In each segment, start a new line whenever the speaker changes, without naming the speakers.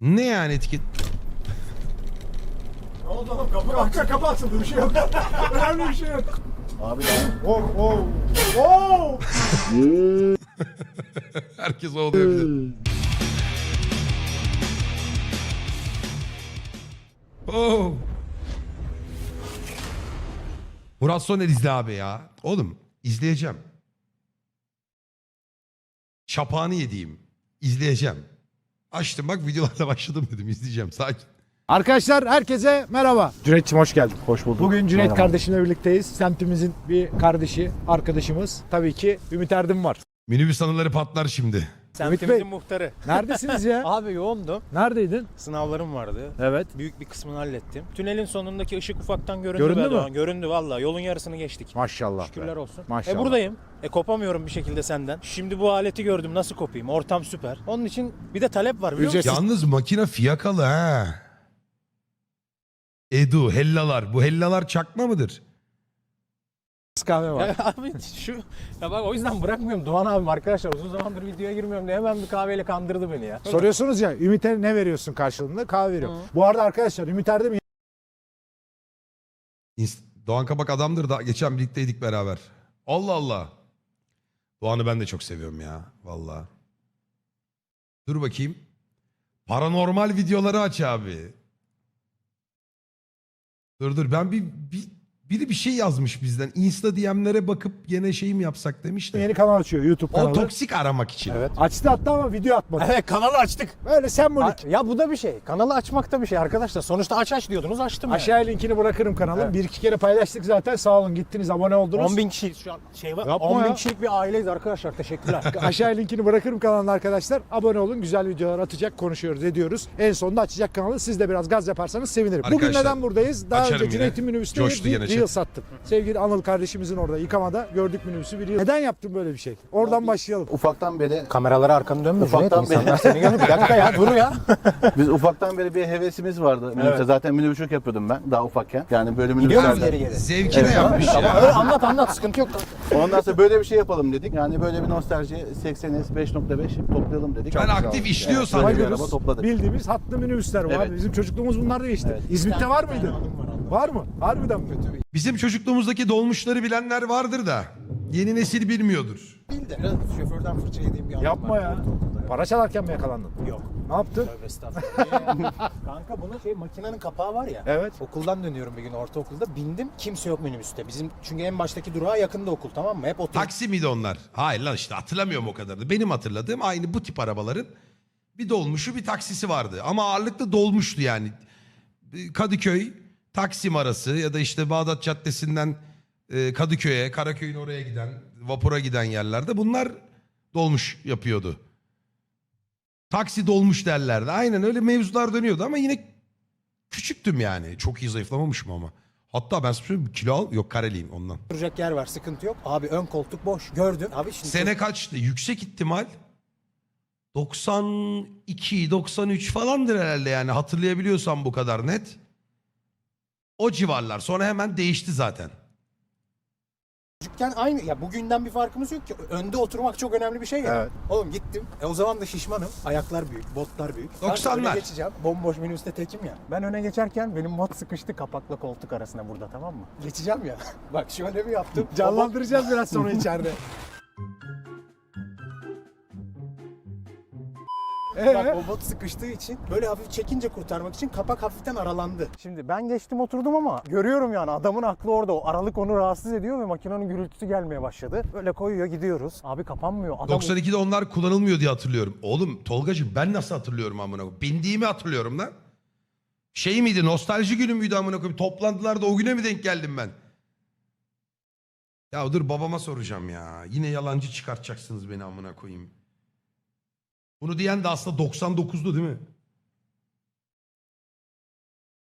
Ne yani etiket?
Ne oldu oğlum? Kapı, kapı, kapı açıldı. Bir şey yok. Önemli bir şey yok.
Abi
Oh, oh. Oh!
Herkes o oluyor bir de. Oh. Murat Soner izle abi ya. Oğlum izleyeceğim. Şapağını yediğim. İzleyeceğim. Açtım bak videolarda başladım dedim izleyeceğim sakin.
Arkadaşlar herkese merhaba. Cüneyt'ciğim hoş geldin.
hoş bulduk.
Bugün Cüneyt
Merhaba.
kardeşimle birlikteyiz. Semtimizin bir kardeşi, arkadaşımız. Tabii ki Ümit Erdem var.
Minibüs anıları patlar şimdi.
Ümit Bey.
Muhtarı.
Neredesiniz ya?
Abi yoğundum.
Neredeydin?
Sınavlarım vardı.
Evet.
Büyük bir kısmını hallettim. Tünelin sonundaki ışık ufaktan göründü.
Göründü mü?
Doğan. Göründü valla. Yolun yarısını geçtik.
Maşallah.
Şükürler
be.
olsun.
Maşallah.
E buradayım. E kopamıyorum bir şekilde senden. Şimdi bu aleti gördüm nasıl kopayım? Ortam süper. Onun için bir de talep var biliyor musun?
Ücretsiz.
Yalnız makine fiyakalı ha. Edu, hellalar. Bu hellalar çakma mıdır?
Kahve var.
Ya abi şu ya bak o yüzden bırakmıyorum Doğan abim arkadaşlar uzun zamandır videoya girmiyorum diye hemen bir kahveyle kandırdı beni ya.
Soruyorsunuz ya Ümit'e ne veriyorsun karşılığında? Kahve veriyorum. Bu arada arkadaşlar Ümit Erdem
İnst- Doğan Kabak adamdır da geçen birlikteydik beraber. Allah Allah. Doğan'ı ben de çok seviyorum ya. Vallahi. Dur bakayım. Paranormal videoları aç abi. Dur dur ben bir, bir biri bir şey yazmış bizden. Insta DM'lere bakıp yine şey mi yapsak demiş de.
yeni kanal açıyor YouTube
O
kanalı.
toksik aramak için.
Evet.
Açtı hatta ama video atmadı.
Evet kanalı açtık.
Böyle sembolik.
Ha, Ya bu da bir şey. Kanalı açmak da bir şey arkadaşlar. Sonuçta aç aç diyordunuz açtım yani.
Aşağıya linkini bırakırım kanalın.
Evet.
Bir iki kere paylaştık zaten. Sağ olun gittiniz abone oldunuz.
10 bin kişi şu an şey var.
Yapma
10 bin
ya.
kişilik bir aileyiz arkadaşlar. Teşekkürler.
Aşağıya linkini bırakırım kanalına arkadaşlar. Abone olun. Güzel videolar atacak, konuşuyoruz, ediyoruz. En sonunda açacak kanalı. Siz de biraz gaz yaparsanız sevinirim. Bugün
Arkadaşlar,
neden buradayız? Daha
açarım
önce
yine.
Cüneyt'in minibüsünde
Coştu gene
Reel sattık. Sevgili Anıl kardeşimizin orada yıkamada gördük minibüsü bir Reel. Neden yaptın böyle bir şey? Oradan başlayalım.
ufaktan beri
Kameralara arkanı dönme.
Ufaktan
Cüneyt, insanlar seni görüyor. Bir dakika ya dur ya.
biz ufaktan beri bir hevesimiz vardı. Minibüse. Zaten minibüsçülük yapıyordum ben daha ufakken. Yani böyle minibüslerden.
geri?
Zevkine yapmış ya.
öyle anlat anlat sıkıntı yok.
Ondan sonra böyle bir şey yapalım dedik. Yani böyle bir nostalji 80'iz 5.5 toplayalım dedik.
Ben
Çok
aktif
güzel oldu.
işliyor
Evet,
sandım.
böyle bir araba topladık.
Bildiğimiz hatlı minibüsler var.
Evet.
Bizim çocukluğumuz bunlarda geçti. İzmit'te var mıydı? Var mı? Harbiden mi?
Bizim çocukluğumuzdaki dolmuşları bilenler vardır da yeni nesil bilmiyordur.
Değil de biraz şoförden fırça yediğim bir anım
Yapma
var
ya. Para çalarken mi yakalandın?
Yok.
Ne yaptın?
Tövbe estağfurullah. Kanka bunun şey makinenin kapağı var ya.
Evet.
Okuldan dönüyorum bir gün ortaokulda. Bindim. Kimse yok minibüste. Bizim çünkü en baştaki durağa yakında okul tamam mı? Hep otur.
Taksi miydi onlar? Hayır lan işte hatırlamıyorum o kadarını. Benim hatırladığım aynı bu tip arabaların bir dolmuşu bir taksisi vardı. Ama ağırlıklı dolmuştu yani. Kadıköy, Taksim arası ya da işte Bağdat Caddesi'nden e, Kadıköy'e, Karaköy'ün oraya giden, vapura giden yerlerde bunlar dolmuş yapıyordu. Taksi dolmuş derlerdi. Aynen öyle mevzular dönüyordu ama yine küçüktüm yani. Çok iyi zayıflamamışım ama. Hatta ben söyleyeyim, kilo al yok kareliyim ondan.
Oturacak yer var sıkıntı yok. Abi ön koltuk boş. Gördün. Abi şimdi
Sene kaçtı? Yüksek ihtimal 92, 93 falandır herhalde yani hatırlayabiliyorsam bu kadar net. O civarlar. Sonra hemen değişti zaten.
çocukken aynı. Ya bugünden bir farkımız yok ki. Önde oturmak çok önemli bir şey ya.
Evet.
Oğlum gittim. E o zaman da şişmanım. Ayaklar büyük, botlar büyük. Ben
90'lar.
öne geçeceğim. Bomboş minibüste tekim ya. Ben öne geçerken benim bot sıkıştı kapakla koltuk arasına burada tamam mı? Geçeceğim ya. Bak şöyle bir yaptım.
Canlandıracağız biraz sonra içeride.
Bak
Ee?
o bot sıkıştığı için böyle hafif çekince kurtarmak için kapak hafiften aralandı. Şimdi ben geçtim oturdum ama görüyorum yani adamın aklı orada. O aralık onu rahatsız ediyor ve makinenin gürültüsü gelmeye başladı. Böyle koyuyor gidiyoruz. Abi kapanmıyor. Adam
92'de onlar kullanılmıyor diye hatırlıyorum. Oğlum Tolgacığım ben nasıl hatırlıyorum amına koyayım? Bindiğimi hatırlıyorum lan. Şey miydi nostalji günü müydü amına koyayım? Toplantılarda o güne mi denk geldim ben? Ya dur babama soracağım ya. Yine yalancı çıkartacaksınız beni amına koyayım. Bunu diyen de aslında 99'du değil mi?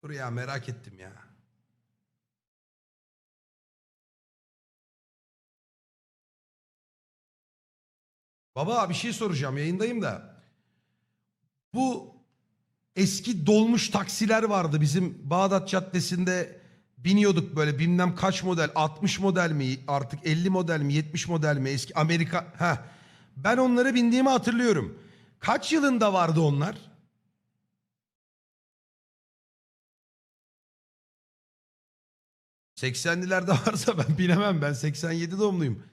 Dur ya merak ettim ya. Baba bir şey soracağım yayındayım da. Bu eski dolmuş taksiler vardı bizim Bağdat Caddesi'nde biniyorduk böyle bilmem kaç model 60 model mi artık 50 model mi 70 model mi eski Amerika ha ben onlara bindiğimi hatırlıyorum. Kaç yılında vardı onlar? ...80'lilerde varsa ben bilemem. Ben 87 doğumluyum.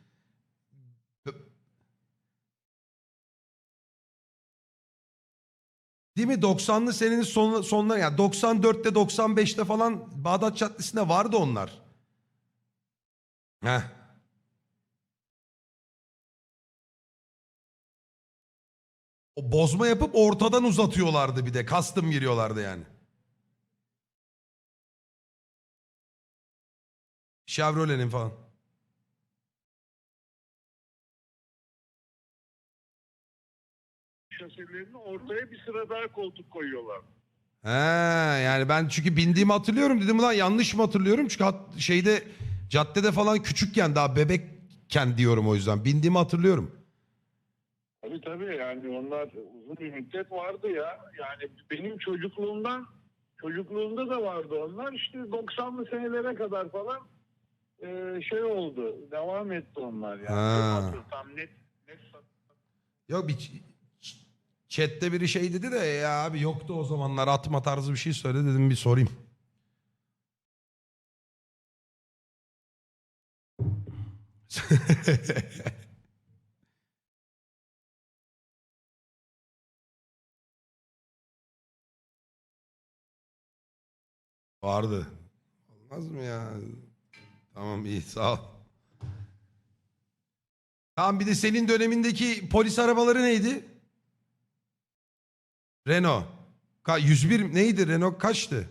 Değil mi? 90'lı senenin sonuna, sonuna yani 94'te 95'te falan Bağdat Caddesi'nde vardı onlar. Heh. O bozma yapıp ortadan uzatıyorlardı bir de. Custom giriyorlardı yani. Chevrolet'in falan.
şasilerini ortaya bir sıra daha koltuk koyuyorlar.
He, yani ben çünkü bindiğimi hatırlıyorum dedim ulan yanlış mı hatırlıyorum çünkü hat- şeyde caddede falan küçükken daha bebekken diyorum o yüzden bindiğimi hatırlıyorum.
Tabii tabii yani onlar uzun bir müddet vardı ya. Yani benim çocukluğumdan çocukluğumda da vardı onlar. İşte 90'lı senelere kadar falan e, şey oldu. Devam etti onlar yani.
Ha.
Tam net net
Yok bir chatte biri şey dedi de ya abi yoktu o zamanlar atma tarzı bir şey söyle dedim bir sorayım. Vardı. Olmaz mı ya? Tamam iyi sağ ol. Tamam bir de senin dönemindeki polis arabaları neydi? Renault. Ka 101 neydi? Renault kaçtı?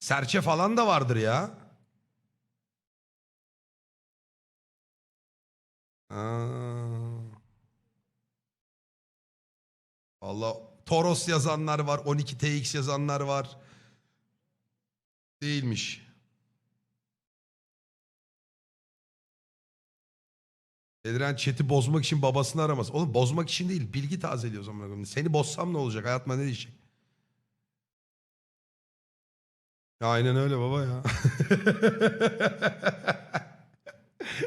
Serçe falan da vardır ya. Aa. Valla Toros yazanlar var. 12 TX yazanlar var. Değilmiş. Ediren chat'i bozmak için babasını aramaz. Oğlum bozmak için değil. Bilgi tazeliyor zaman. Seni bozsam ne olacak? Hayatıma ne diyecek? Ya aynen öyle baba ya.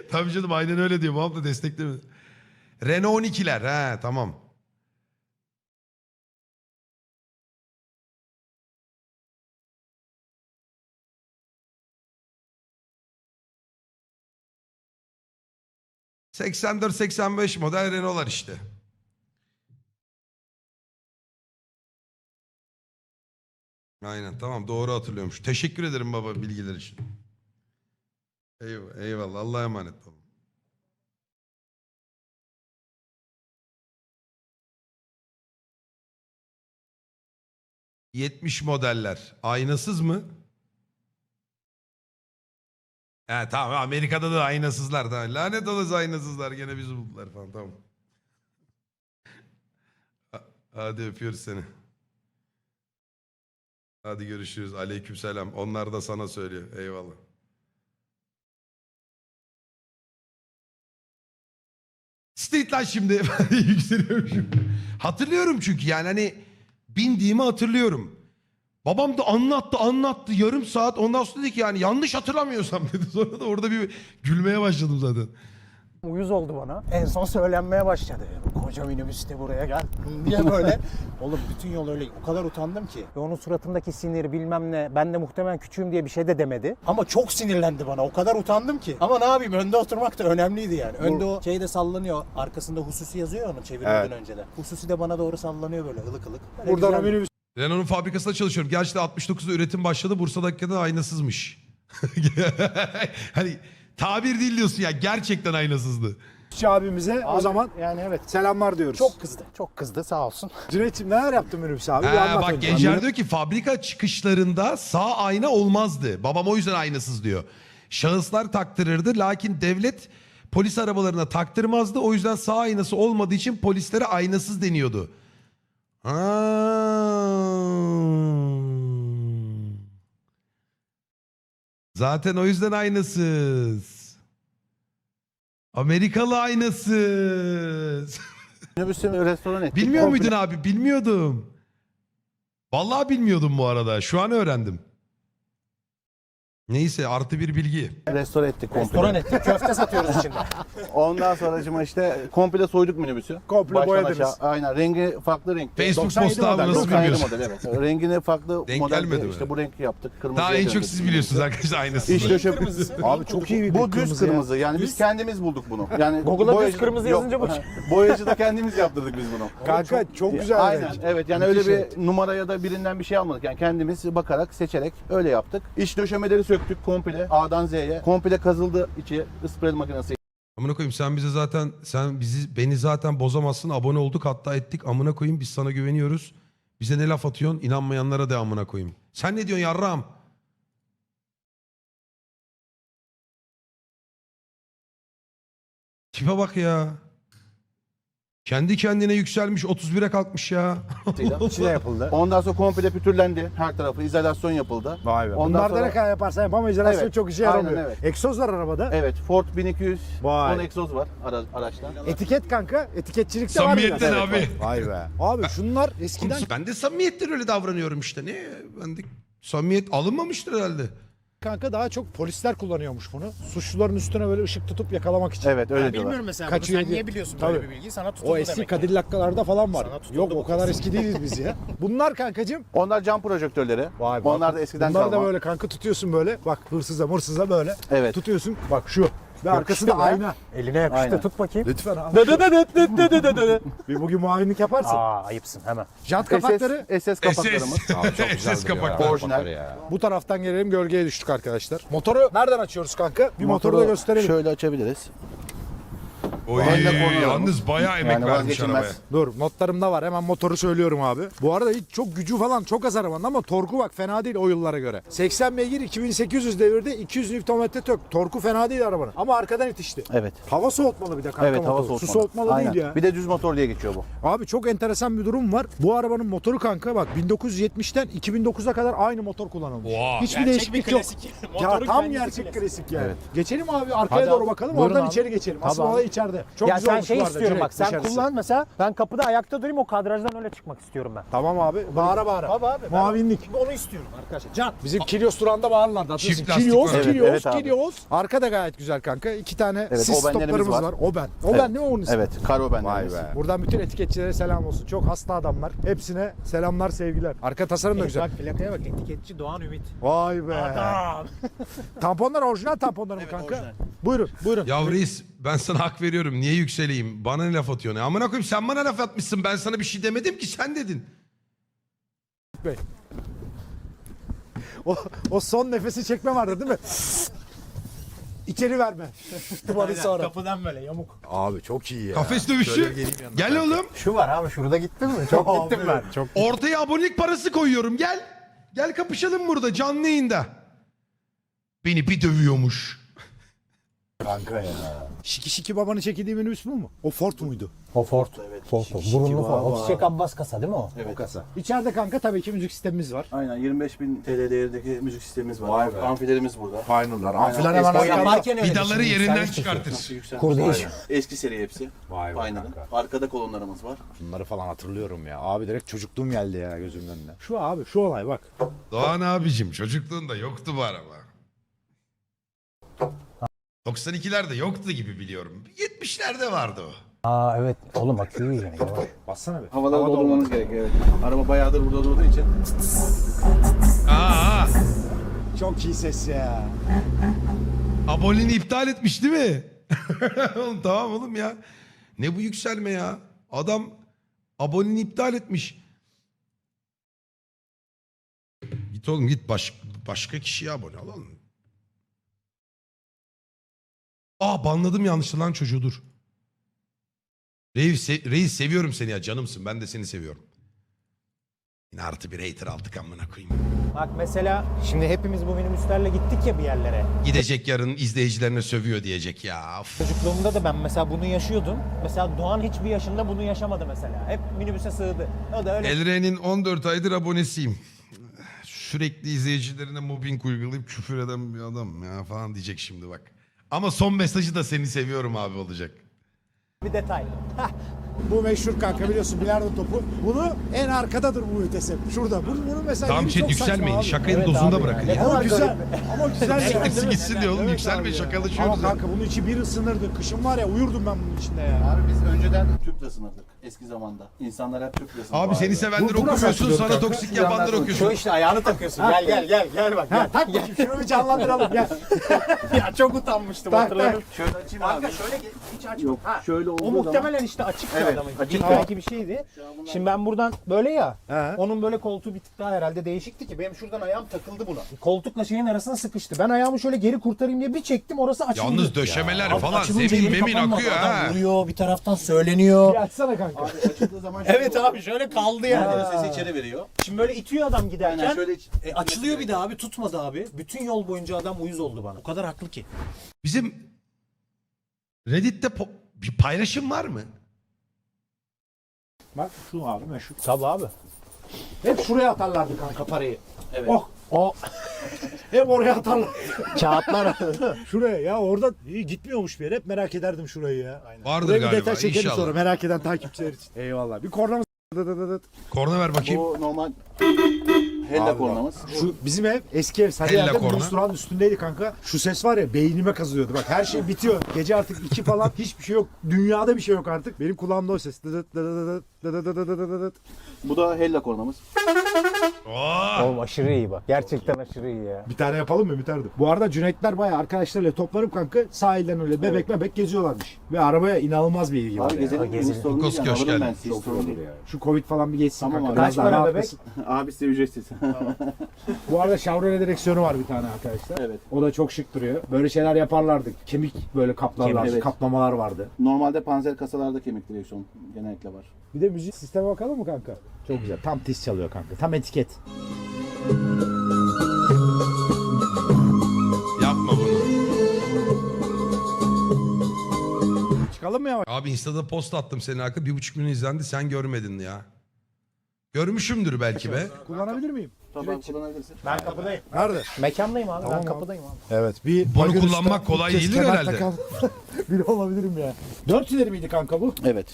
Tabii canım aynen öyle diyor. Babam da desteklemiyor. Renault 12'ler. He tamam. ...84-85 model Renault'lar işte. Aynen tamam doğru hatırlıyormuş. Teşekkür ederim baba bilgiler için. Eyvallah, eyvallah Allah'a emanet olun. ...70 modeller. Aynasız mı? He tamam Amerika'da da aynasızlar. Tamam. Lanet olası aynasızlar. Gene bizi buldular falan tamam. Ha- Hadi öpüyoruz seni. Hadi görüşürüz. Aleykümselam. Onlar da sana söylüyor. Eyvallah. Street lan şimdi. Yükseliyorum şimdi. Hatırlıyorum çünkü yani hani bindiğimi hatırlıyorum. Babam da anlattı anlattı yarım saat ondan sonra dedi ki yani yanlış hatırlamıyorsam dedi. Sonra da orada bir gülmeye başladım zaten.
Uyuz oldu bana. En son söylenmeye başladı. Koca minibüste buraya gel diye böyle. Oğlum bütün yol öyle o kadar utandım ki. Ve onun suratındaki sinir bilmem ne. Ben de muhtemelen küçüğüm diye bir şey de demedi. Ama çok sinirlendi bana. O kadar utandım ki. Ama ne yapayım önde oturmak da önemliydi yani. Önde o şeyde sallanıyor. Arkasında hususi yazıyor onu çevirmeden önce de. Hususi de bana doğru sallanıyor böyle ılık ılık. Böyle
Buradan o
güzel.
minibüs
Renault'un fabrikasında çalışıyorum. Gerçekten 69'da üretim başladı. Bursa'da hakikaten aynasızmış. hani tabir değil diyorsun ya. Gerçekten aynasızdı.
abimize o
Abi,
zaman
yani evet.
selamlar diyoruz.
Çok kızdı. Çok kızdı sağ olsun.
Cüneyt'ciğim neler yaptın minibüs abi? Bir
Ha,
anlat
bak
önce.
Gencer diyor ki fabrika çıkışlarında sağ ayna olmazdı. Babam o yüzden aynasız diyor. Şahıslar taktırırdı lakin devlet polis arabalarına taktırmazdı. O yüzden sağ aynası olmadığı için polislere aynasız deniyordu. Ha. Zaten o yüzden aynasız. Amerikalı aynasız.
Minibüsü restoran ettik.
Bilmiyor muydun abi? Bilmiyordum. Vallahi bilmiyordum bu arada. Şu an öğrendim. Neyse artı bir bilgi.
Restore ettik komple.
Restoran ettik. Köfte satıyoruz içinde.
Ondan sonra işte komple soyduk minibüsü.
Komple
Baştan
boyadınız.
aşağı. Aynen rengi farklı renk.
Facebook
97
postu abi nasıl
97
bilmiyorsun?
model evet. Rengini farklı
Denk
model
gelmedi mi?
işte bu renk yaptık. Kırmızı
Daha en çok siz biliyorsunuz arkadaşlar aynısını.
İç döşeme.
Abi çok iyi bir
Bu düz
kırmızı
kırmızı,
ya.
yani biz kendimiz bulduk bunu. Yani
Google'a düz
boyacı-
kırmızı
Yok,
yazınca bu
Boyacı da kendimiz yaptırdık biz bunu.
Kanka çok, güzel
Aynen
renk.
evet yani öyle bir numara ya da birinden bir şey almadık. Yani kendimiz bakarak seçerek öyle yaptık. İç döşemeleri söktük komple A'dan Z'ye. Komple kazıldı içi ısprey makinesi.
Amına koyayım sen bize zaten sen bizi beni zaten bozamazsın. Abone olduk hatta ettik. Amına koyayım biz sana güveniyoruz. Bize ne laf atıyorsun? İnanmayanlara de amına koyayım. Sen ne diyorsun yarram? Tipe bak ya. Kendi kendine yükselmiş 31'e kalkmış ya.
İçine yapıldı.
Ondan sonra komple pütürlendi. Her tarafı izolasyon yapıldı.
Vay be.
Ondan
Bunlar da
sonra-
ne kadar yaparsan yap ama izolasyon
Evet,
çok işe
aynen
yaramıyor.
evet.
Egzoz var arabada.
Evet Ford 1200
Vay.
Onun egzoz var ara, araçta.
Etiket kanka. Etiketçilik de var
Samimiyetten
biraz.
abi.
Vay be. Abi şunlar eskiden
Ben de samimiyetten öyle davranıyorum işte. Ne? Ben de samimiyet alınmamıştır herhalde.
Kanka daha çok polisler kullanıyormuş bunu. Suçluların üstüne böyle ışık tutup yakalamak için.
Evet öyle
Ben
diyorlar.
bilmiyorum mesela
Kaçıyor
bunu. Sen niye biliyorsun
Tabii.
böyle bir bilgiyi? Sana tutuldu
O eski
demek ki.
Cadillac'larda falan var. Yok o kadar eski değiliz biz ya. Bunlar kankacığım.
Onlar cam projektörleri.
Vay be.
Onlar da eskiden
Bunları
kalma.
da böyle kanka tutuyorsun böyle. Bak hırsıza mırsıza böyle.
Evet.
Tutuyorsun. Bak şu. Ve arkası da
Yakıştı be.
ayna.
Eline yakıştı
Aynen.
tut bakayım.
Lütfen abi.
Dı dı dı dı dı dı dı dı dı.
Bir bugün muavinlik yaparsın.
Aa ayıpsın hemen.
Jant kapakları
SS, SS kapaklarımız.
SS kapaklar.
Orijinal.
bu taraftan gelelim gölgeye düştük arkadaşlar. Motoru nereden açıyoruz kanka? Bir motoru, da gösterelim.
Şöyle açabiliriz.
Oy,
de kornuyorum.
yalnız bayağı emek
Yani
vermiş arabaya.
vazgeçilmez.
Dur notlarımda var hemen motoru söylüyorum abi. Bu arada hiç çok gücü falan çok az arabanın ama torku bak fena değil o yıllara göre. 80 beygir 2800 devirde 200 Nm tök. Torku fena değil arabanın ama arkadan itişti.
Evet.
Hava soğutmalı bir de kanka
Evet hava
motor.
soğutmalı.
Su soğutmalı
Aynen.
değil ya.
Bir de düz motor diye geçiyor bu.
Abi çok enteresan bir durum var. Bu arabanın motoru kanka bak 1970'ten 2009'a kadar aynı motor kullanılmış.
Oha.
Hiçbir
Gerçek
değişiklik yok.
klasik.
Ya
Motorun
tam
kendisi
gerçek
klasik.
klasik yani.
Evet.
Geçelim abi arkaya
Hadi
doğru
abi.
bakalım.
Buyurun
Oradan
abi.
içeri geçelim.
Tabii
Asıl
abi.
olay içeride. Çok
ya
güzel
sen şey istiyorum bak sen
dışarısı.
kullan mesela ben kapıda ayakta durayım o kadrajdan öyle çıkmak istiyorum ben.
Tamam abi. Bağıra bağıra.
Abi. ben
Muavinlik.
Onu istiyorum arkadaşlar.
Can. Bizim Kilyos durağında bağırırlardı.
Çift var.
Evet,
Kilyos,
evet abi.
Kilyos. Arka da gayet güzel kanka. İki tane
Evet,
sis stoplarımız var.
var.
Oben. Oben
Evet.
ne onun ismi?
Evet, karo benlerimiz.
Buradan bütün etiketçilere selam olsun. Çok hasta adamlar. Hepsine selamlar, sevgiler. Arka tasarım da güzel.
Bak plakaya bak etiketçi Doğan Ümit.
Vay be.
Adam.
Tamponlar orijinal tamponlar mı kanka?
orijinal.
Buyurun, buyurun.
Ya reis ben sana hak veriyorum. Niye yükseleyim? Bana ne laf atıyorsun? Ya Amına koyayım sen bana laf atmışsın. Ben sana bir şey demedim ki sen dedin.
Bey. O, o son nefesi çekme vardı değil mi? İçeri verme. Dumanı sonra.
Kapıdan böyle yamuk.
Abi çok iyi ya.
Kafes dövüşü. Gel oğlum.
Şu var abi şurada gittin mi? Çok gittim ben.
Çok
Ortaya abonelik parası koyuyorum. Gel. Gel kapışalım burada canlı yayında. Beni bir dövüyormuş.
Kanka ya. Şiki şiki babanın çekildiği minibüs bu mu? O Ford muydu?
O Ford. Ford. Burunlu
var,
falan. O
var.
Çiçek Abbas kasa değil mi o?
Evet.
kasa. İçeride kanka tabii ki müzik sistemimiz var.
Aynen 25 bin TL değerindeki müzik sistemimiz var. Amfilerimiz burada.
Final'lar. Amfiler hemen
Eski-
arkada.
Yaparken öyle
Vidaları yerinden çıkartır.
Nasıl yükselmiş?
Kur değiş.
Aynen. Eski seri hepsi.
Vay be
Aynen.
kanka.
Arkada kolonlarımız var.
Bunları falan hatırlıyorum ya. Abi direkt çocukluğum geldi ya gözümün önüne. Şu abi şu olay bak.
Doğan abicim çocukluğunda yoktu bu araba. 92'lerde yoktu gibi biliyorum. 70'lerde vardı o.
Aa evet. Oğlum aküyü yani.
Bassana bir.
Havaları
Hava
doldurmanız gerekiyor evet. Araba bayağıdır burada durduğu için.
Aa.
Çok iyi ses ya.
aboneliğini iptal etmiş değil mi? oğlum tamam oğlum ya. Ne bu yükselme ya? Adam aboneliğini iptal etmiş. Git oğlum git baş, başka kişiye abone ol oğlum. Aa banladım yanlışlıkla lan çocuğu dur. Reis, se- reis seviyorum seni ya canımsın ben de seni seviyorum. Yine artı bir hater aldık amına koyayım.
Bak mesela şimdi hepimiz bu minibüslerle gittik ya bir yerlere.
Gidecek yarın izleyicilerine sövüyor diyecek ya. Of.
Çocukluğumda da ben mesela bunu yaşıyordum. Mesela Doğan hiçbir yaşında bunu yaşamadı mesela. Hep minibüse sığdı. O da öyle.
Elren'in 14 aydır abonesiyim. Sürekli izleyicilerine mobbing uygulayıp küfür eden bir adam ya falan diyecek şimdi bak. Ama son mesajı da seni seviyorum abi olacak.
bir detay. Hah,
Bu meşhur kanka biliyorsun bilardo topu. Bunu en arkadadır bu vites hep. Şurada. Bunu, bunu mesela
Tamam
yeri çok saçma
yükselmeyin.
abi.
Şakayı
Evet
dozunda
abi
bırakın ya.
Ama güzel. Ama güzel ya.
Hepsi gitsin diyor oğlum.
Evet
Yükselmeyin,
abi ya.
şakalaşıyoruz
Ama
ya.
kanka bunun içi bir ısınırdı. Kışın var ya uyurdum ben bunun içinde ya.
Abi biz önceden tüple sınırdık eski zamanda. İnsanlar hep tüple sınırdı.
Abi seni sevenler
Bu-
okumuyorsun sana
kanka?
toksik yapanlar
Şu
okuyorsun.
işte ayağını takıyorsun. Gel gel gel gel bak.
Ha, tak bakayım şunu bir canlandıralım gel.
ya çok utanmıştım
Tak,
hatırlıyorum.
Şöyle açayım abi.
Kanka şöyle ge- hiç açma.
Yok
Ha,
şöyle olduğu
O muhtemelen işte açık bir
Evet,
adamın.
açık bir
belki bir şeydi. Şimdi ben buradan böyle ya.
He.
Onun böyle koltuğu bir tık daha herhalde değişikti ki benim şuradan ayağım takıldı buna. Koltukla şeyin arasına sıkıştı. Ben ayağımı şöyle geri kurtarayım diye bir çektim orası açıldı.
Yalnız döşemeler falan zemin memin akıyor
Adam
ha.
Vuruyor bir taraftan söyleniyor.
Bir açsana kanka.
Abi açıldığı zaman şöyle
Evet
oluyor.
abi şöyle kaldı yani.
Yani sesi içeri veriyor.
Şimdi böyle itiyor adam giderken.
Aynen şöyle iç-
E, açılıyor bir de abi tutmadı abi. Bütün yol boyunca adam uyuz oldu bana. O kadar haklı ki.
Bizim Reddit'te po- bir paylaşım var mı?
Bak şu abi meşhur.
Tabii abi.
Hep şuraya atarlardı kanka parayı.
Evet.
Oh.
O
hep oraya atarlar.
Kağıtlar.
Şuraya ya orada iyi gitmiyormuş bir yer. Hep merak ederdim şurayı ya. Aynen.
Vardır
Buraya
galiba
detay çekelim
inşallah.
sonra merak eden takipçiler için. Eyvallah. Bir korna mı s-
Korna ver bakayım.
Bu normal hella kornamız.
Şu bizim ev eski ev
sadece
Elle
korna.
buz üstündeydi kanka. Şu ses var ya beynime kazıyordu. Bak her şey bitiyor. Gece artık iki falan hiçbir şey yok. Dünyada bir şey yok artık. Benim kulağımda o ses. Dıdıt, dıdıdıdıt, dıdıdıdıdıdıdıt.
Bu da hella kornamız.
Oo.
Oğlum aşırı iyi bak. Gerçekten aşırı iyi ya.
Bir tane yapalım mı biterdi. Bu arada Cüneytler bayağı arkadaşlarıyla toplanıp kanka sahilden öyle bebek bebek geziyorlarmış. Ve arabaya inanılmaz bir ilgi var.
Abi
ya.
gezelim.
gezelim.
Gezelim.
Köşk
ben
geldi.
sizi.
Çok iyi
Sorun
olur
değil.
ya. Şu Covid falan bir geçsin
Tamam
kanka.
abi.
biraz
Kaç
daha
para
rahatlasın.
Abi size ücretsiz.
Bu arada Chevrolet direksiyonu var bir tane arkadaşlar.
evet.
O da çok şık duruyor. Böyle şeyler yaparlardı. Kemik böyle kaplarlardı.
Kemik, evet.
Kaplamalar vardı.
Normalde panzer kasalarda kemik direksiyon genellikle var.
Bir de müzik sisteme bakalım mı kanka? Çok güzel. Tam tiz çalıyor kanka. Tam etiket.
Yapma bunu.
Çıkalım mı yavaş?
Abi Insta'da post attım senin hakkı. Bir buçuk milyon izlendi sen görmedin ya. Görmüşümdür belki be.
Kullanabilir miyim?
Tamam kullanabilirsin.
Ben kapıdayım.
Nerede?
Mekandayım abi.
Tamam
ben
abi.
kapıdayım abi.
Evet. Bir
Bunu kullanmak
üstte
kolay değildir herhalde.
takan Biri olabilirim ya. 4 ileri miydi kanka bu?
Evet.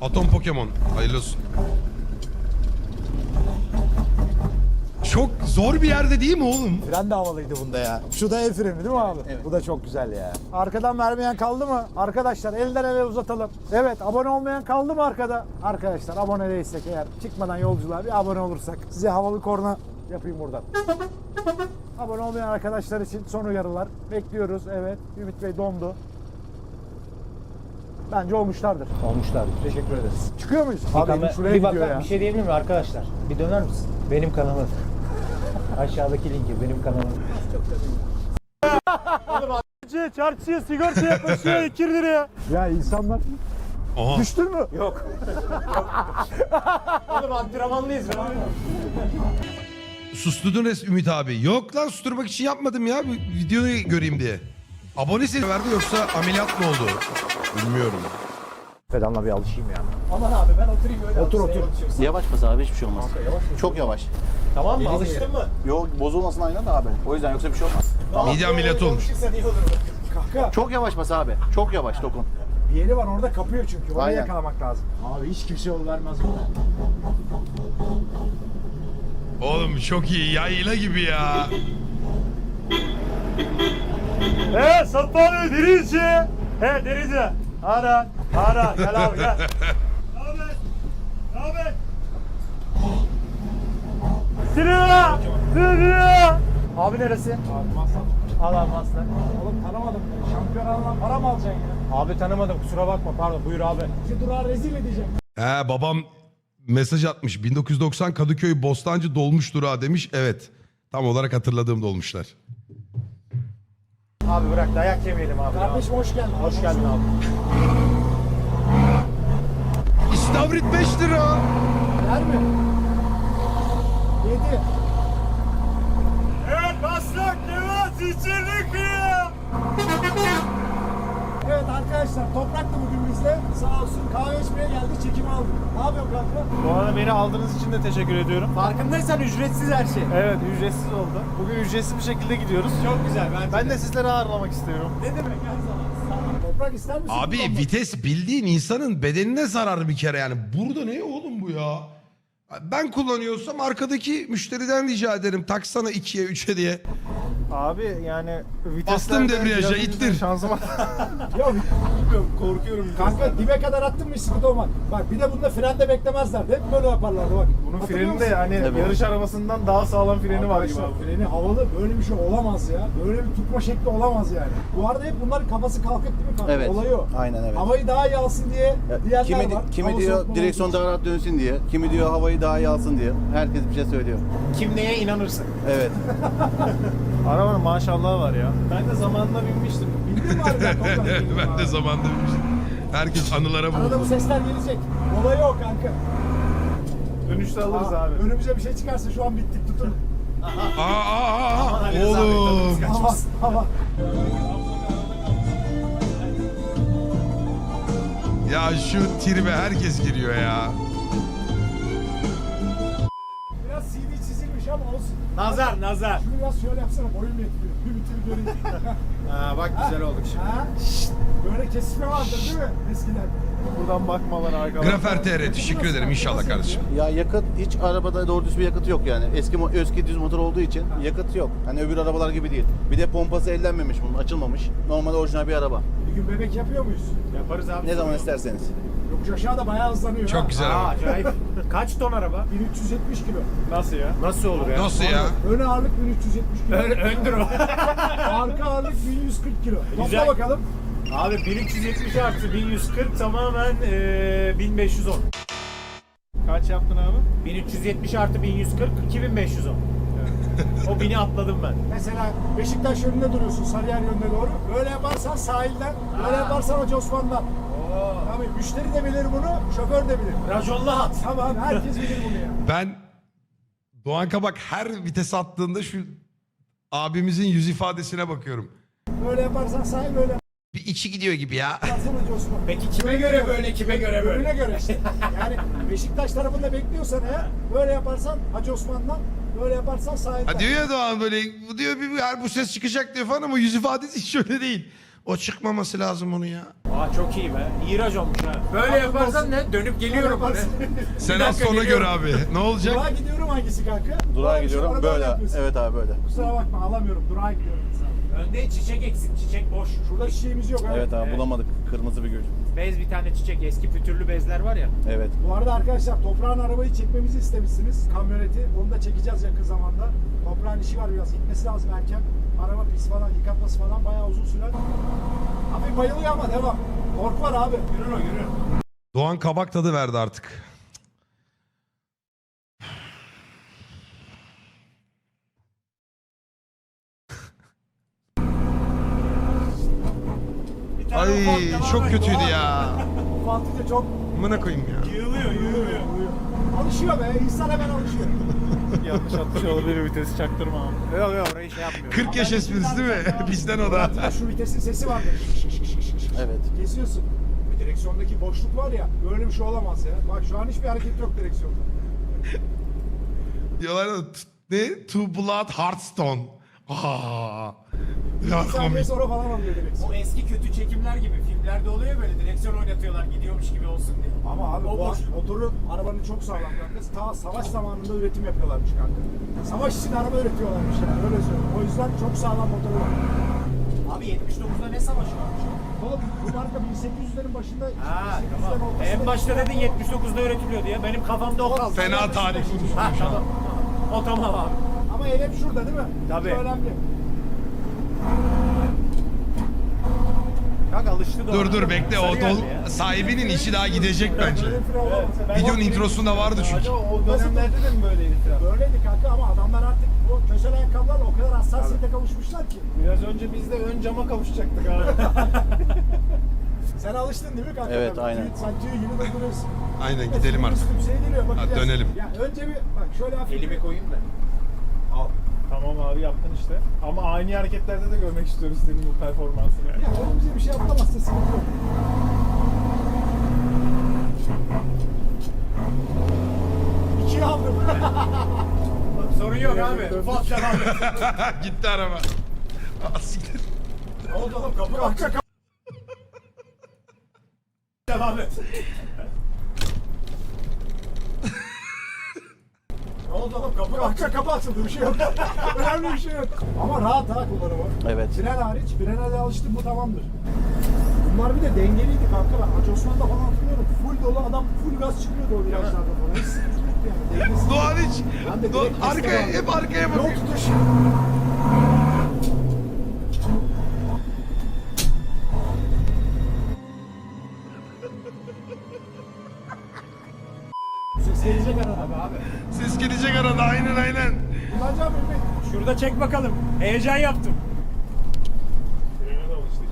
Atom Pokemon. Hayırlı olsun. Çok zor bir yerde değil mi oğlum?
Fren de havalıydı bunda ya. Şu da el freni değil mi abi?
Evet.
Bu da çok güzel ya. Arkadan vermeyen kaldı mı? Arkadaşlar elden ele uzatalım. Evet abone olmayan kaldı mı arkada? Arkadaşlar abone değilsek eğer çıkmadan yolculuğa bir abone olursak size havalı korna yapayım buradan. abone olmayan arkadaşlar için son uyarılar. Bekliyoruz evet. Ümit Bey dondu. Bence olmuşlardır.
Olmuşlar. Teşekkür ederiz.
Çıkıyor muyuz? Abi elim şuraya
bir, bak,
ya.
bir şey diyebilir miyim arkadaşlar? Bir döner misin? Benim kanalım. Aşağıdaki linki benim kanalım.
Çarşıya sigortaya koşuyor 2 liraya. Ya insanlar
Aha.
düştün mü?
Yok. Oğlum antrenmanlıyız.
Susturdun res Ümit abi. Yok lan susturmak için yapmadım ya. Bu videoyu göreyim diye. Abone seni verdi yoksa ameliyat mı oldu? Bilmiyorum.
Pedalına bir alışayım ya.
Aman abi ben oturayım öyle.
Otur, otur.
Yavaş bas abi hiçbir şey olmaz. Çok yavaş.
Tamam mı? Alıştın mı?
Yok bozulmasın aynen de abi. O yüzden yoksa bir şey olmaz.
Mide ameliyatı olmuş.
Alışırsan iyi olur.
Kanka
Çok yavaş bas abi. Çok yavaş dokun.
bir yeri var orada kapıyor çünkü. Orayı
Aynen.
yakalamak lazım. Abi hiç kimse yol vermez buna.
Oğlum çok iyi. Yayla gibi ya.
He Sapanı Denizci. He Denizci. Ara. Ara. Gel abi gel. Ne haber? Ne haber? Sürüyor. Sürüyor.
Abi neresi?
Abi masraf.
Al abi aslan.
Oğlum tanımadım. Şampiyon alınan para mı alacaksın ya?
Abi tanımadım kusura bakma pardon buyur abi.
İki durağı rezil edeceğim.
He babam mesaj atmış. 1990 Kadıköy Bostancı dolmuş durağı demiş. Evet. Tam olarak hatırladığım dolmuşlar.
Abi bırak dayak yemeyelim abi.
Kardeşim hoş geldin.
Hoş geldin abi.
İstavrit 5 lira.
Ver mi? Yedi.
Evet Maslak Yavaş içirdik ya.
Evet arkadaşlar Toprak da bugün bizde. Sağ olsun kahve içmeye geldi çekimi aldık. Ne yapıyorsun kanka?
Bu arada beni aldığınız için de teşekkür ediyorum.
Farkındaysan ücretsiz her şey.
Evet ücretsiz oldu. Bugün ücretsiz bir şekilde gidiyoruz.
Çok güzel bence.
Ben de sizleri ağırlamak istiyorum.
ne demek her zaman?
Toprak ister misin?
Abi
kullanmak?
vites bildiğin insanın bedenine zarar bir kere yani. Burada ne oğlum bu ya? Ben kullanıyorsam arkadaki müşteriden rica ederim. Taksana 2'ye 3'e diye.
Abi yani
Bastım debriyaja, ittir.
Şanzıman.
Ya
Bilmiyorum korkuyorum.
kanka dibe kadar attın mı hiç sıkıntı olmaz. Bak bir de bunda frende beklemezlerdi. Hep böyle yaparlardı bak.
Bunun
Hatırlıyor
freni de
musun?
yani
Evet.
yarış arabasından daha sağlam freni var gibi
Arkadaşlar
abi.
freni havalı böyle bir şey olamaz ya. Böyle bir tutma şekli olamaz yani. Bu arada hep bunların kafası kalkık değil mi kanka?
Evet.
Olayı o.
Aynen evet.
Havayı daha iyi alsın diye
Ya,
diyenler
kimi,
var.
kimi
Hava
diyor
soğutma
direksiyon
olduğu
daha rahat dönsün diye, kimi diyor havayı daha iyi alsın diye. Herkes bir şey söylüyor.
Kim neye inanırsın?
Evet.
Arabanın maşallahı var ya. Ben de zamanında binmiştim.
mi harbiden Tolga?
ben de zamanda demiştim. Herkes anılara
Arada bu sesler gelecek. Olayı o kanka.
Dönüşte alırız
Aa,
abi.
Önümüze bir şey çıkarsa şu an bittik tutun.
Aa, aa, aa. Oğlum.
Hava, hava.
Ya şu tribe herkes giriyor ya.
Nazar nazar.
Şunu biraz şöyle yapsana boyum yetmiyor. Bir bitir göreyim.
Ha, bak güzel olduk şimdi.
ha? Böyle kesişme vardır değil mi eskiden?
Buradan bakmalar arkadan.
Grafer TR teşekkür ederim inşallah kardeşim.
Ya yakıt hiç arabada doğru düz bir yakıt yok yani. Eski eski düz motor olduğu için yakıt yok. Hani öbür arabalar gibi değil. Bir de pompası ellenmemiş bunun, açılmamış. Normal orijinal bir araba.
Bir gün bebek yapıyor muyuz?
Yaparız abi.
Ne zaman isterseniz.
Yokuş aşağı da bayağı hızlanıyor.
Çok
ha.
güzel
Aa, acayip. Kaç ton araba?
1370 kilo.
Nasıl ya? Nasıl olur ya?
Nasıl ya?
Ön ağırlık 1370 kilo.
Ön, öndür o.
Arka ağırlık 1140 kilo. Topla
Güzel.
bakalım.
Abi 1370 artı 1140 tamamen eee 1510. Kaç yaptın abi? 1370 artı 1140 2510. o 1000'i atladım ben.
Mesela Beşiktaş yönünde duruyorsun Sarıyer yönüne doğru. Böyle yaparsan sahilden, böyle yaparsan Hoca Osman'dan. Tabii müşteri de bilir bunu, şoför de bilir.
Rajonlu hat.
Tamam herkes bilir bunu ya.
Ben Doğan Kabak her vites attığında şu abimizin yüz ifadesine bakıyorum.
Böyle yaparsan sahil, böyle
Bir içi gidiyor gibi ya.
yaparsan Osman.
Peki kime göre böyle, kime göre böyle?
Önüne göre işte. Yani Beşiktaş tarafında bekliyorsan eğer böyle yaparsan Hacı Osman'dan, böyle yaparsan sahilden.
Ha diyor ya Doğan böyle bu diyor bir her bu ses çıkacak diyor falan ama yüz ifadesi hiç öyle değil. O çıkmaması lazım onun ya.
Aa çok iyi be. İyi rajonmuş ha. Böyle yaparsan ne? Dönüp geliyorum hani.
Sen az sonra gör abi. Ne olacak?
Durağa gidiyorum hangisi kanka?
Durağa
şey
gidiyorum
arabayla
böyle. Evet abi böyle.
Kusura bakma alamıyorum. Durağa gidiyorum.
Önde çiçek eksik, çiçek boş.
Şurada çiçeğimiz yok. ha.
Evet abi
Evet.
bulamadık. Kırmızı bir gül.
Bez bir tane çiçek, eski pütürlü bezler var ya.
Evet.
Bu arada arkadaşlar toprağın arabayı çekmemizi istemişsiniz. Kamyoneti. Onu da çekeceğiz yakın zamanda. Toprağın işi var biraz. Gitmesi lazım erken. Araba pis falan, yıkatması falan bayağı uzun sürer. Abi bayılıyor ama devam. Korku var abi.
Yürür o yürür.
Doğan Kabak tadı verdi artık. Ay çok kötüydü ya.
Fatih de çok
Mına koyayım ya.
Yığılıyor, yığılıyor.
alışıyor be. İnsan hemen alışıyor.
Yanlış atmış olabilir vitesi çaktırma abi. Yok yok orayı şey yapmıyor.
40 yaş esprisi değil mi? Bizden o da.
Şu vitesin sesi vardır.
Evet.
Kesiyorsun. Direksiyondaki boşluk var ya. Böyle bir şey olamaz ya. Bak şu an hiçbir hareket yok direksiyonda.
Diyorlar ya t- ne? Two Blood Hearthstone. Aa. Ya
Bir saniye
komik.
sonra falan alıyor direksiyon.
O eski kötü çekimler gibi filmlerde oluyor ya böyle direksiyon oynatıyorlar gidiyormuş gibi olsun diye.
Ama abi
o
bu
boş.
motoru arabanın çok sağlam kanka. Ta savaş zamanında üretim yapıyorlarmış kanka. Savaş için araba üretiyorlarmış yani öyle söyleyeyim. O yüzden çok sağlam motoru var.
Abi 79'da ne savaşı varmış?
Oğlum bu marka 1800'lerin başında
Ha
1800'lerin
tamam.
ortasında-
En başta dedin 79'da üretiliyor diye. Benim kafamda o kaldı.
Fena tarih.
Ha tamam. O tamam abi.
Ama hep şurada değil mi?
Tabii.
Bu önemli.
Kanka alıştı da
Dur
ona.
dur bekle o
Sarı
dol
geldi ya.
sahibinin işi daha gidecek bence.
Böyle fren olamaz.
Videonun introsunda vardı çünkü.
o dönemlerde de mi böyleydi fren?
Böyleydi kanka ama adamlar artık bu köşeli ayakkabılarla o kadar hassasiyete kavuşmuşlar ki.
Biraz önce biz de ön cama kavuşacaktık abi.
Sen alıştın değil mi kanka?
Evet,
Tabii.
aynen.
Tüy- Sen tüy gibi durduruyorsun.
Aynen gidelim artık.
Şey geliyor bakacağız.
Hadi dönelim.
Ya önce bir bak şöyle hafif
Elimi koyayım da.
Tamam abi yaptın işte. Ama aynı hareketlerde de görmek istiyoruz senin bu performansını.
Ya oğlum bize bir şey yapamazsa sıkıntı yok. İkiye aldım.
Sorun yok abi. Ufak.
Gitti araba. Aa, siktir.
Ne oldu oğlum kapı
Devam et. Oğlum? Kapı
Arka kapı açıldı bir şey yok. Önemli bir şey yok. Ama rahat ha kullanımı.
Evet.
Fren hariç. Frene de alıştım bu tamamdır. Bunlar bir de dengeliydi kanka. Ben Hacı Osman'da falan hatırlıyorum. Full dolu adam full gaz çıkıyordu o virajlarda falan. Hiç sıkıntı yoktu yani. Dengesiz.
Doğan hiç.
Ben de
Doğan,
direkt
arkaya,
kestim
hep arkaya bakıyor.
tutuş.
Bakalım. Heyecan yaptım.
Frene de alıştık.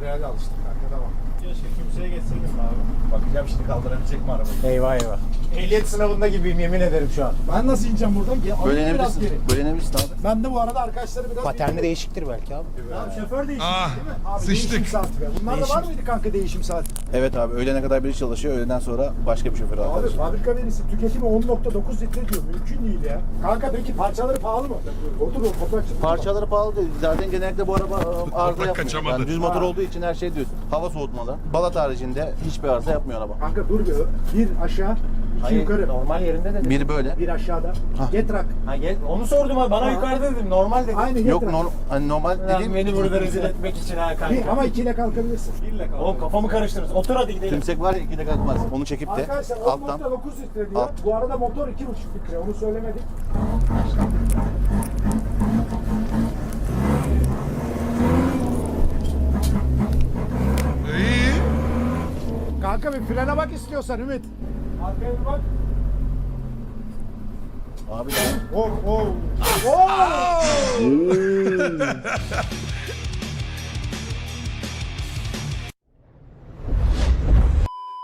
Frene de alıştık kanka tamam.
Keşke kimseye geçseydim abi. Bakacağım şimdi kaldırabilecek mi arabayı?
Eyvah eyvah. Ehliyet sınavında gibiyim yemin ederim şu an.
Ben nasıl ineceğim buradan? Ya, alayım biraz
Bölenebilirsin.
geri.
Bölenebilirsin abi.
Ben de bu arada arkadaşları biraz...
Paterni değişiktir belki abi.
Tamam şoför değişim
Ah
değil mi? Abi değişim
sıçtık.
saati be. Bunlarda var mıydı kanka değişim saati?
Evet abi öğlene kadar biri çalışıyor. Öğleden sonra başka bir şoför
Abi
arkadaş.
fabrika verisi tüketimi 10.9 litre diyor. Mümkün değil ya. Kanka peki parçaları pahalı mı? Otur o toprak çıktı.
Parçaları pahalı değil. Zaten genellikle bu araba e, arıza yapmıyor.
kaçamadı.
Yani düz motor olduğu için her şey düz. Hava soğutmalı. Balat haricinde hiçbir arıza yapmıyor araba.
Kanka dur bir. Bir aşağı, iki
Hayır,
yukarı.
normal yerinde dedim.
Biri böyle.
Bir aşağıda. Getrak.
Ha, gel, onu sordum abi. Bana
Ha.
yukarıda dedim. Normal dedim.
Aynı
Yok
getrak.
normal, hani normal
Lan
dediğim
beni burada rezil etmek için ha kanka.
Bir, ama ikiyle kalkabilirsin.
Birle kaldı.
Oğlum kafamı karıştırırız. Otur hadi gidelim.
tümsek var ya ikide kalkmaz. Onu çekip de
Arkadaşlar
alttan
10.9 litre diyor.
Alt.
Bu arada motor 2.5 litre. Onu söylemedik.
İyi.
Kanka bir frene bak istiyorsan Ümit. Arkaya bir bak.
abi
Oh oh. Oh!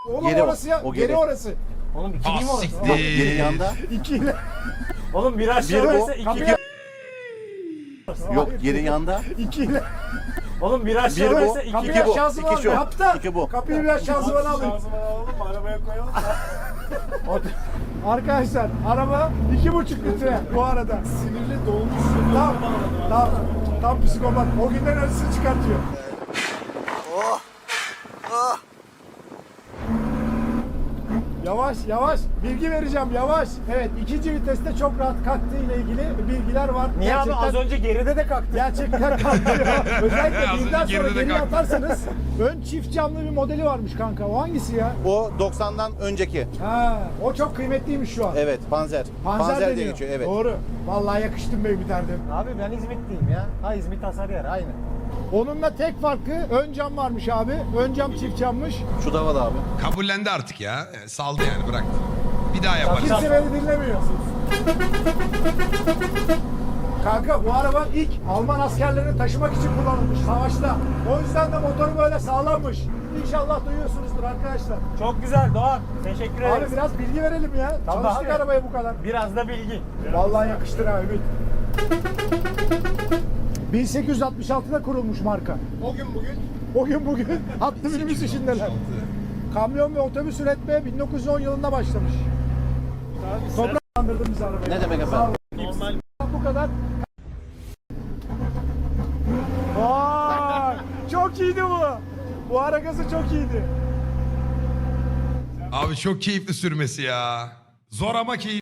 Oğlum
Geri o,
orası ya.
o
geri.
geri.
orası.
Oğlum iki
Ah
mi orası?
bak geri
siktir.
yanda
İkiyle.
Oğlum bir aşağı
Biri o,
iki.
kapıya-
yok geri yanda
İkiyle.
Oğlum bir aşağı
Biri bu,
iki.
Kapıyı
İki bu,
aşağısı
iki
var.
şu, iki bu.
Kapıyı bir aşağısı bana alayım.
Şansıma alalım mı? Arabaya koyalım.
Arkadaşlar araba iki buçuk litre bu arada.
Sinirli dolmuş.
Tam, tam, tam psikopat. O günden acısını çıkartıyor. Yavaş yavaş bilgi vereceğim yavaş. Evet ikinci viteste çok rahat kalktığı ile ilgili bilgiler var.
Niye abi az önce geride de kalktı.
Gerçekten kalkıyor. Özellikle birden sonra
kalktı.
atarsanız ön çift camlı bir modeli varmış kanka. O hangisi ya?
o 90'dan önceki.
Ha, o çok kıymetliymiş şu an.
Evet Panzer.
Panzer,
diye
deniyor.
geçiyor evet.
Doğru. Vallahi yakıştım be biterdim.
Abi ben İzmit'teyim ya. Ha İzmit Hasarıyer aynı.
Onunla tek farkı ön cam varmış abi. Ön cam çift cammış.
Şu da var abi.
Kabullendi artık ya. Yani saldı yani bıraktı. Bir daha yaparız.
Kimse beni dinlemiyor. Kanka bu araba ilk Alman askerlerini taşımak için kullanılmış savaşta. O yüzden de motoru böyle sağlammış. İnşallah duyuyorsunuzdur arkadaşlar.
Çok güzel Doğan. Teşekkür
Abi
ederiz.
biraz bilgi verelim ya.
Tabii
Çalıştık
abi.
arabaya bu kadar.
Biraz da bilgi.
Vallahi yakıştır ha Ümit. 1866'da kurulmuş marka.
O gün bugün
O gün bugün hattı minibüs işindeler. Kamyon ve otobüs üretmeye 1910 yılında başlamış. Topraklandırdın bizi arabayı.
Ne demek efendim?
normal
Bu kadar. Vay! Çok iyiydi bu. Bu ara gazı çok iyiydi.
Abi çok keyifli sürmesi ya. Zor ama keyifli.